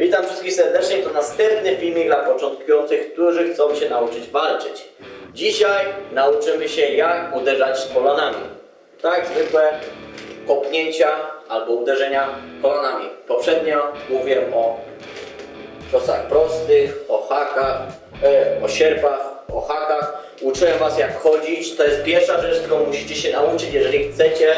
Witam wszystkich serdecznie. To następny filmik dla początkujących, którzy chcą się nauczyć walczyć. Dzisiaj nauczymy się jak uderzać kolanami. Tak, zwykłe kopnięcia albo uderzenia kolanami. Poprzednio mówiłem o ciosach prostych, o hakach, e, o sierpach, o hakach. Uczyłem was jak chodzić. To jest pierwsza rzecz, którą musicie się nauczyć, jeżeli chcecie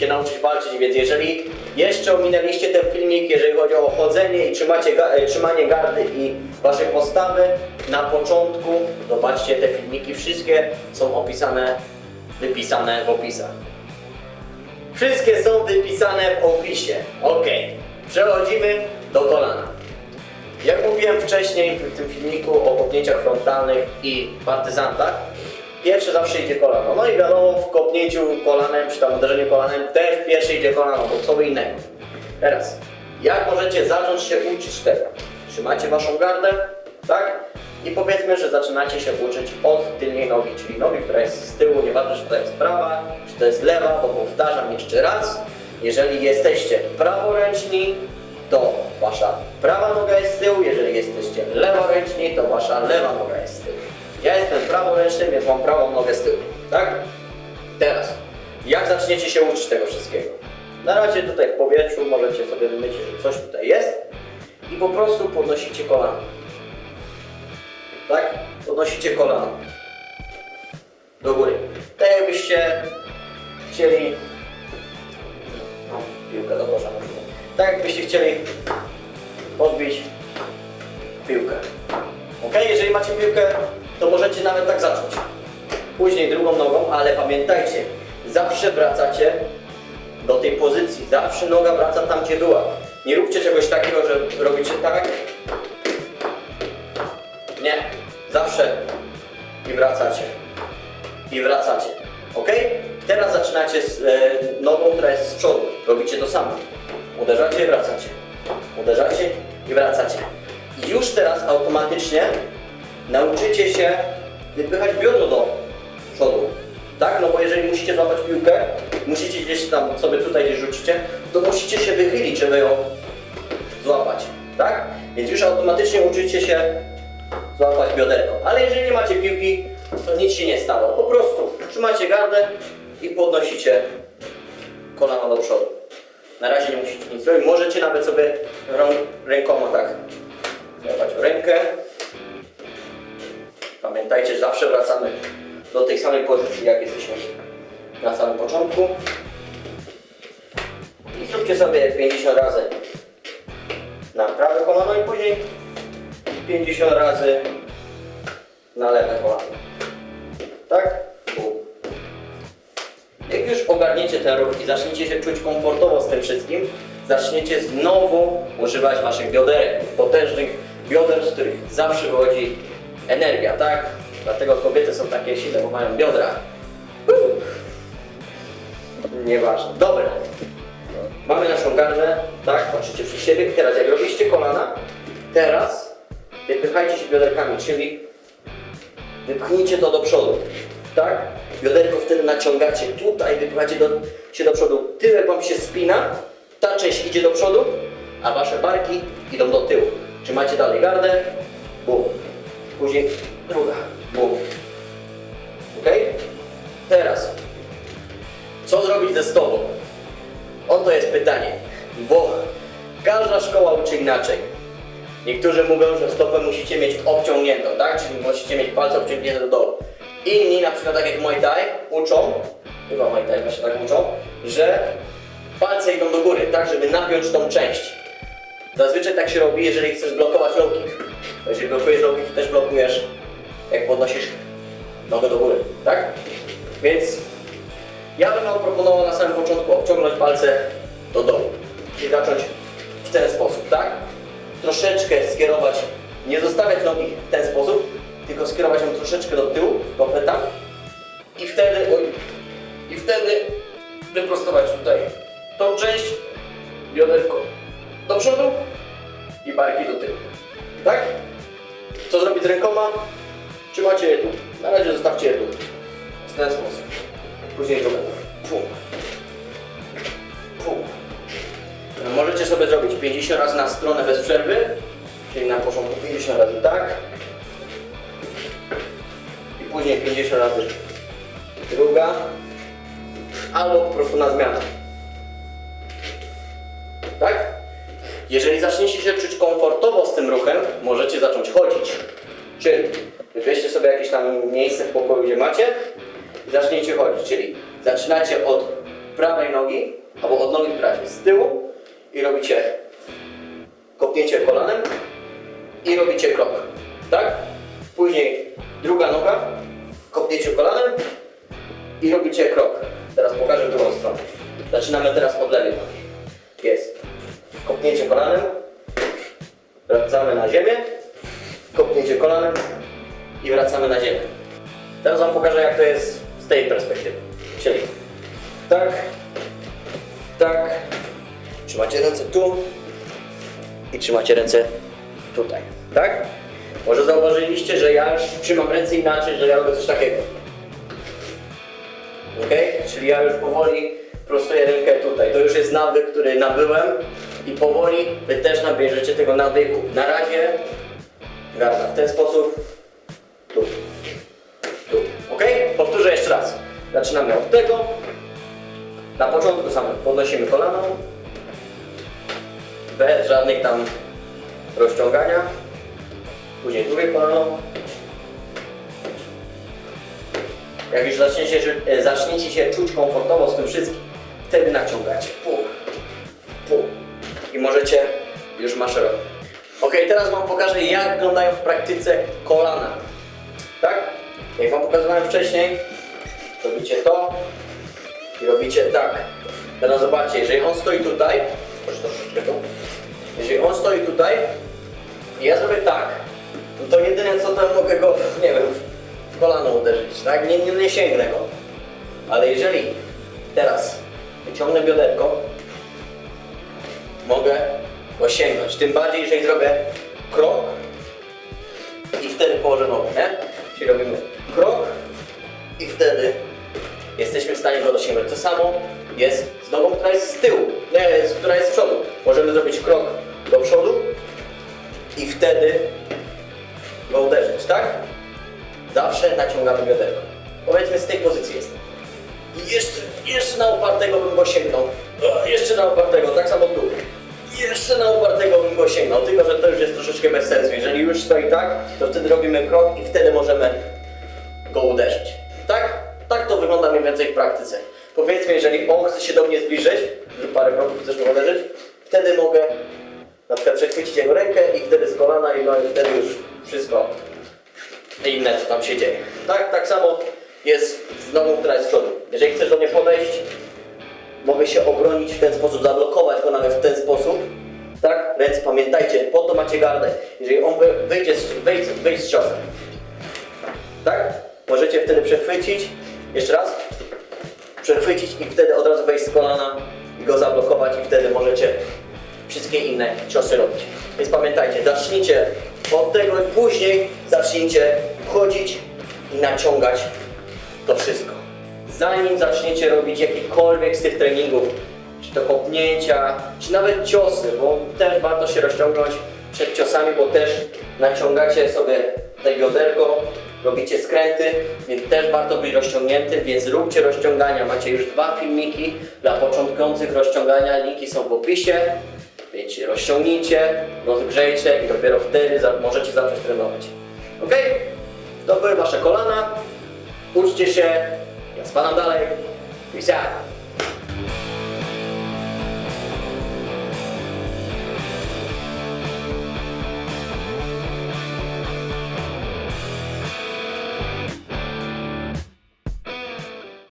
się nauczyć walczyć. Więc jeżeli jeszcze ominęliście ten filmik, jeżeli chodzi o chodzenie i trzymacie, e, trzymanie gardy i waszej postawy, na początku zobaczcie te filmiki. Wszystkie są opisane, wypisane w opisach. Wszystkie są wypisane w opisie. Ok, przechodzimy do kolana. Jak mówiłem wcześniej w tym filmiku o kopnięciach frontalnych i partyzantach, pierwsze zawsze idzie kolano. No i wiadomo, w kopnięciu kolanem, czy tam uderzeniu kolanem też pierwsze idzie kolano, bo co innego. Teraz, jak możecie zacząć się uczyć tego? Trzymacie waszą gardę, tak? I powiedzmy, że zaczynacie się uczyć od tylnej nogi, czyli nogi, która jest z tyłu, nieważne czy to jest prawa, czy to jest lewa, bo powtarzam jeszcze raz, jeżeli jesteście praworęczni, to wasza prawa noga jest z tyłu, jeżeli jesteście leworęczni, to wasza lewa noga jest z tyłu. Ja jestem praworęczny, więc mam prawą nogę z tyłu, tak? Teraz, jak zaczniecie się uczyć tego wszystkiego? Na razie tutaj w powietrzu możecie sobie wymyślić, że coś tutaj jest i po prostu podnosicie kolano. Tak? Podnosicie kolano. Do góry. Tak jakbyście chcieli... No, piłkę do kosza. Tak jakbyście chcieli odbić piłkę. Ok? Jeżeli macie piłkę, to możecie nawet tak zacząć. Później drugą nogą, ale pamiętajcie, zawsze wracacie do tej pozycji. Zawsze noga wraca tam, gdzie była. Nie róbcie czegoś takiego, że robicie tak. Nie. Zawsze i wracacie. I wracacie. Ok? Teraz zaczynacie z e, nogą, która jest z przodu. Robicie to samo. Uderzacie i wracacie. Uderzacie i wracacie. I już teraz automatycznie nauczycie się wypychać biodro do przodu. Tak? No bo jeżeli musicie złapać piłkę, musicie gdzieś tam sobie tutaj gdzieś rzucicie, to musicie się wychylić, żeby ją złapać. Tak? Więc już automatycznie uczycie się złapać bioderko. Ale jeżeli nie macie piłki, to nic się nie stało. Po prostu trzymacie gardę i podnosicie kolana do przodu. Na razie nie musicie nic robić. Możecie nawet sobie rękoma tak złapać rękę. Pamiętajcie, że zawsze wracamy do tej samej pozycji, jak jesteśmy na samym początku. I zróbcie sobie 50 razy na prawe kolano i później 50 razy na lewe kolano. Tak? Jak już ogarniecie ten ruch i zaczniecie się czuć komfortowo z tym wszystkim, zaczniecie znowu używać waszych bioderek, potężnych bioder, z których zawsze wychodzi energia, tak? Dlatego kobiety są takie silne, bo mają biodra. Nieważne. Dobra. Mamy naszą gardę, tak? Patrzycie przy siebie. Teraz jak robiliście kolana, teraz wypychajcie się bioderkami, czyli wypchnijcie to do przodu, tak? Bioderko wtedy naciągacie tutaj, wypychacie do, się do przodu. Tyłek wam się spina, ta część idzie do przodu, a wasze barki idą do tyłu. Trzymacie dalej gardę, bum. Później druga, bum. Ok? Teraz, co zrobić ze stopą? Oto jest pytanie, bo każda szkoła uczy inaczej. Niektórzy mówią, że stopę musicie mieć obciągniętą, tak? Czyli musicie mieć palce obciągnięte do dołu. Inni, na przykład tak jak Muay Thai, uczą, chyba Muay Thai właśnie tak uczą, że palce idą do góry, tak? Żeby napiąć tą część. Zazwyczaj tak się robi, jeżeli chcesz blokować low kick. Jeżeli blokujesz to też blokujesz, jak podnosisz nogę do góry, tak? Więc ja bym wam proponował na samym początku obciągnąć palce do dołu. I zacząć w ten sposób, tak? Troszeczkę skierować, nie zostawiać nogi w ten sposób, tylko skierować ją troszeczkę do tyłu, stopę tam. I wtedy, oj, i wtedy wyprostować tutaj tą część, bioderko do przodu i barki do tyłu. Tak? Co zrobić z rękoma? Trzymacie je tu. Na razie zostawcie je tu. W ten sposób. Później drugą. Pum. Pum. Możecie sobie zrobić 50 razy na stronę bez przerwy, czyli na początku 50 razy tak i później 50 razy druga, albo po prostu na zmianę. Tak? Jeżeli zaczniecie się czuć komfortowo z tym ruchem, możecie zacząć chodzić. Czyli wybierzcie sobie jakieś tam miejsce w pokoju, gdzie macie i zaczniecie chodzić. Czyli zaczynacie od prawej nogi, albo od nogi, która jest z tyłu i robicie kopnięcie kolanem i robicie krok. Tak? Później druga noga, kopnięcie kolanem i robicie krok. Teraz pokażę drugą stronę. Zaczynamy teraz od lewej nogi. Jest kopnięcie kolanem, wracamy na ziemię, kopnięcie kolanem i wracamy na ziemię. Teraz Wam pokażę jak to jest z tej perspektywy. Czyli tak, tak, trzymacie ręce tu i trzymacie ręce tutaj, tak? Może zauważyliście, że ja już trzymam ręce inaczej, że ja robię coś takiego. Ok? Czyli ja już powoli prostuję rękę tutaj. To już jest nawyk, który nabyłem i powoli Wy też nabierzecie tego nawyku. Na razie garda w ten sposób. Tu. Tu. Ok? Powtórzę jeszcze raz. Zaczynamy od tego. Na początku samym podnosimy kolano. Bez żadnych tam rozciągania. Później drugie kolano. Jak już zaczniecie, e, zaczniecie się czuć komfortowo z tym wszystkim, wtedy naciągacie. Pół, pół. I możecie już maszerować. Ok, teraz Wam pokażę, jak wyglądają w praktyce kolana. Tak? Jak Wam pokazywałem wcześniej, robicie to i robicie tak. Teraz zobaczcie, jeżeli on stoi tutaj, proszę troszeczkę tu. Jeżeli on stoi tutaj i ja zrobię tak, to jedyne co to mogę go, nie wiem, w kolano uderzyć, tak? Nie, nie, nie sięgnę go. Ale jeżeli teraz wyciągnę bioderko, mogę go sięgnąć. Tym bardziej, jeżeli zrobię krok i wtedy położę nogę, nie? Czyli robimy krok i wtedy jesteśmy w stanie go dosięgnąć. To samo jest z nogą, która jest z tyłu, nie, z- która jest z przodu. Możemy zrobić krok do przodu i wtedy go uderzyć, tak? Zawsze naciągamy bioderko. Powiedzmy z tej pozycji jestem. I jeszcze, jeszcze na upartego bym go sięgnął. Jeszcze na upartego, tak samo tu. Jeszcze na upartego bym go sięgnął, tylko że to już jest troszeczkę bez sensu. Jeżeli już stoi tak, to wtedy robimy krok i wtedy możemy go uderzyć. Tak? Tak to wygląda mniej więcej w praktyce. Powiedzmy, jeżeli on chce się do mnie zbliżyć, parę kroków chcesz mnie uderzyć, wtedy mogę na przykład przechwycić jego rękę i wtedy z kolana i no i wtedy już wszystko inne, co tam się dzieje. Tak, tak samo jest z nogą, która jest z przodu. Jeżeli chcesz do mnie podejść, mogę się obronić w ten sposób, zablokować go nawet w ten sposób. Ręce pamiętajcie, po to macie gardę. Jeżeli on wy- wyjdzie wyjść, wyjść z ciosem. Tak? Możecie wtedy przechwycić. Jeszcze raz. Przechwycić i wtedy od razu wejść z kolana i go zablokować i wtedy możecie wszystkie inne ciosy robić. Więc pamiętajcie, zacznijcie od tego i później zacznijcie chodzić i naciągać to wszystko. Zanim zaczniecie robić jakikolwiek z tych treningów, czy to kopnięcia, czy nawet ciosy, bo też warto się rozciągnąć przed ciosami, bo też naciągacie sobie tutaj bioderko, robicie skręty, więc też warto być rozciągniętym, więc róbcie rozciągania. Macie już dwa filmiki dla początkujących rozciągania, linki są w opisie. Więc rozciągnijcie, rozgrzejcie i dopiero wtedy możecie zacząć trenować. Ok? To były Wasze kolana. Uczcie się. Ja spadam dalej. Peace out.